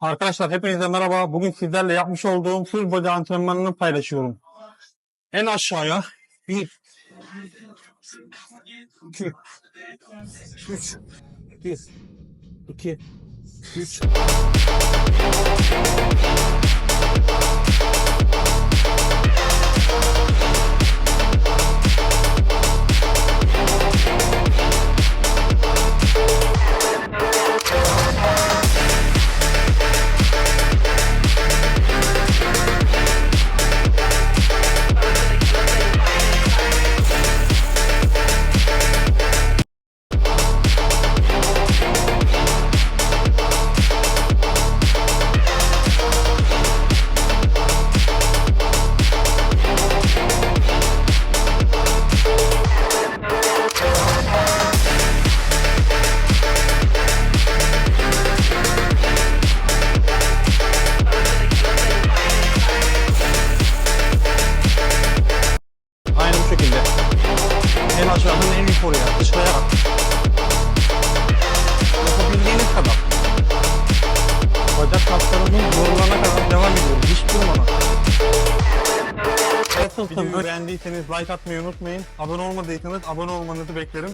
Arkadaşlar hepinize merhaba. Bugün sizlerle yapmış olduğum full body antrenmanını paylaşıyorum. En aşağıya 1 2 3 1 2 3 en yukarıya dışlayarak. Yapabildiğiniz kadar. Bacak kaslarımız yorulana kadar devam ediyoruz. Hiç durmadan. Nasılsın? Videoyu beğendiyseniz like atmayı unutmayın. Abone olmadıysanız abone olmanızı beklerim.